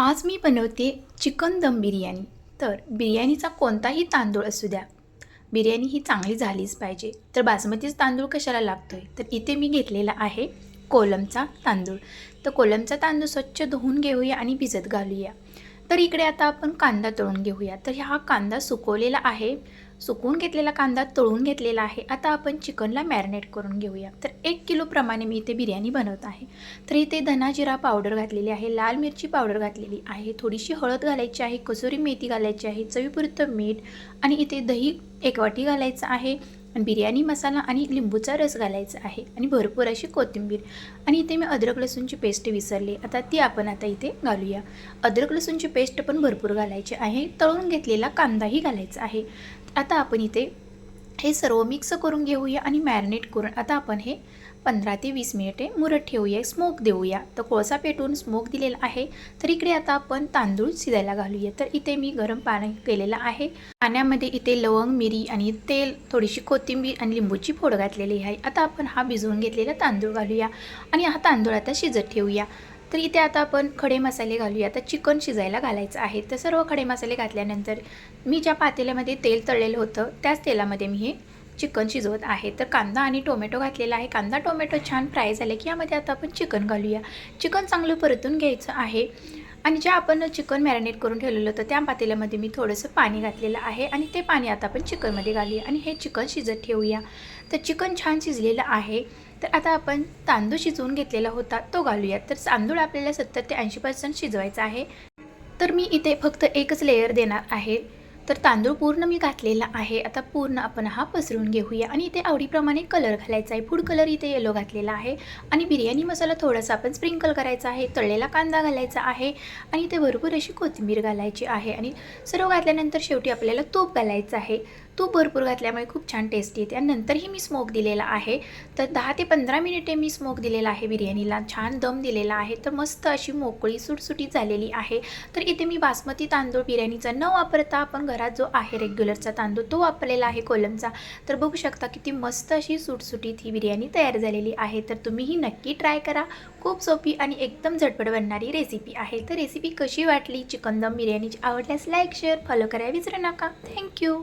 आज मी बनवते चिकन दम बिर्याणी. तर बिर्याणीचा कोणताही तांदूळ असू द्या. बिर्याणी ही चांगली झालीच पाहिजे. तर बासमतीच तांदूळ कशाला लागतो आहे तर इथे मी घेतलेला आहे कोलमचा तांदूळ. तर कोलमचा तांदूळ स्वच्छ धुवून घेऊया आणि भिजत घालूया. तर इकडे आता आपण कांदा तळून घेऊया. तर हा कांदा सुकवलेला आहे. सुकवून घेतलेला कांदा तळून घेतलेला आहे. आता आपण चिकनला मॅरिनेट करून घेऊया. तर एक किलोप्रमाणे मी इथे बिर्याणी बनवत आहे. तर इथे धना जिरा पावडर घातलेली आहे लाल मिरची पावडर घातलेली आहे थोडीशी हळद घालायची आहे कसुरी मेथी घालायची आहे चवीपुरतं मीठ आणि इथे दही एक वाटी घालायचं आहे. आणि बिर्याणी मसाला आणि लिंबूचा रस घालायचा आहे आणि भरपूर अशी कोथिंबीर. आणि इथे मी अद्रक लसूणची पेस्ट विसरली. आता ती आपण आता इथे घालूया. अद्रक लसूणची पेस्ट पण भरपूर घालायची आहे. तळून घेतलेला कांदाही घालायचा आहे. आता आपण इथे हे सर्व मिक्स करून घेऊया आणि मॅरिनेट करून आता आपण हे पंधरा ते वीस मिनिटे मुरत ठेवूया स्मोक देऊया. तर कोळसा पेटवून स्मोक दिलेला आहे. तर इकडे आता आपण तांदूळ शिजायला घालूया. तर इथे मी गरम पाणी केलेलं आहे. पाण्यामध्ये इथे लवंग मिरी आणि तेल थोडीशी कोथिंबीर आणि लिंबूची फोड घातलेली आहे. आता आपण हा भिजवून घेतलेला तांदूळ घालूया आणि हा तांदूळ आता शिजत ठेवूया. तर इथे आता आपण खडे मसाले घालूया. आता चिकन शिजायला घालायचं आहे. तर सर्व खडे मसाले घातल्यानंतर मी ज्या पातेल्यामध्ये तेल तळलेलं होतं त्याच तेलामध्ये मी हे चिकन शिजवत आहे. तर कांदा आणि टोमॅटो घातलेला आहे. कांदा टोमॅटो छान फ्राय झाले की यामध्ये आता आपण चिकन घालूया. चिकन चांगलं परतून घ्यायचं आहे. आणि जे आपण चिकन मॅरिनेट करून ठेवलेलं होतं त्या पातेल्यामध्ये मी थोडंसं पाणी घातलेलं आहे आणि ते पाणी आता आपण चिकनमध्ये घालूया आणि हे चिकन शिजत ठेवूया. तर चिकन छान शिजलेलं आहे. तर आता आपण तांदूळ शिजवून घेतलेला होता तो घालूया तर तांदूळ आपल्याला सत्तर ते ऐंशी पर्सेंट शिजवायचा आहे. तर मी इथे फक्त एकच लेयर देणार आहे. तर तांदूळ पूर्ण मी घातलेला आहे. आता पूर्ण आपण हा पसरून घेऊया. आणि इथे आवडीप्रमाणे कलर घालायचा आहे. फूड कलर इथे येलो घातलेला आहे. आणि बिर्याणी मसाला थोडासा आपण स्प्रिंकल करायचा आहे. तळलेला कांदा घालायचा आहे. आणि इथे भरपूर अशी कोथिंबीर घालायची आहे. आणि सर्व घातल्यानंतर शेवटी आपल्याला तूप घालायचं आहे. तूप भरपूर घातल्यामुळे खूप छान टेस्टी येते. आणि नंतरही मी स्मोक दिलेला आहे. तर दहा ते पंधरा मिनिटे मी स्मोक दिलेला आहे बिर्याणीला. छान दम दिलेला आहे. तर मस्त अशी मोकळी सुटसुटीत झालेली आहे. तर इथे मी बासमती तांदूळ बिर्याणीचा न वापरता आपण घरात जो आहे रेग्युलरचा तांदूळ तो वापरलेला आहे कोलमचा. तर बघू शकता किती मस्त अशी सुटसुटीत ही बिर्याणी तयार झालेली आहे. तर तुम्हीही नक्की ट्राय करा. खूप सोपी आणि एकदम झटपट बनणारी रेसिपी आहे. तर रेसिपी कशी वाटली? चिकन दम बिर्याणीची आवडल्यास लाईक शेअर फॉलो करायला विसरू नका. थँक्यू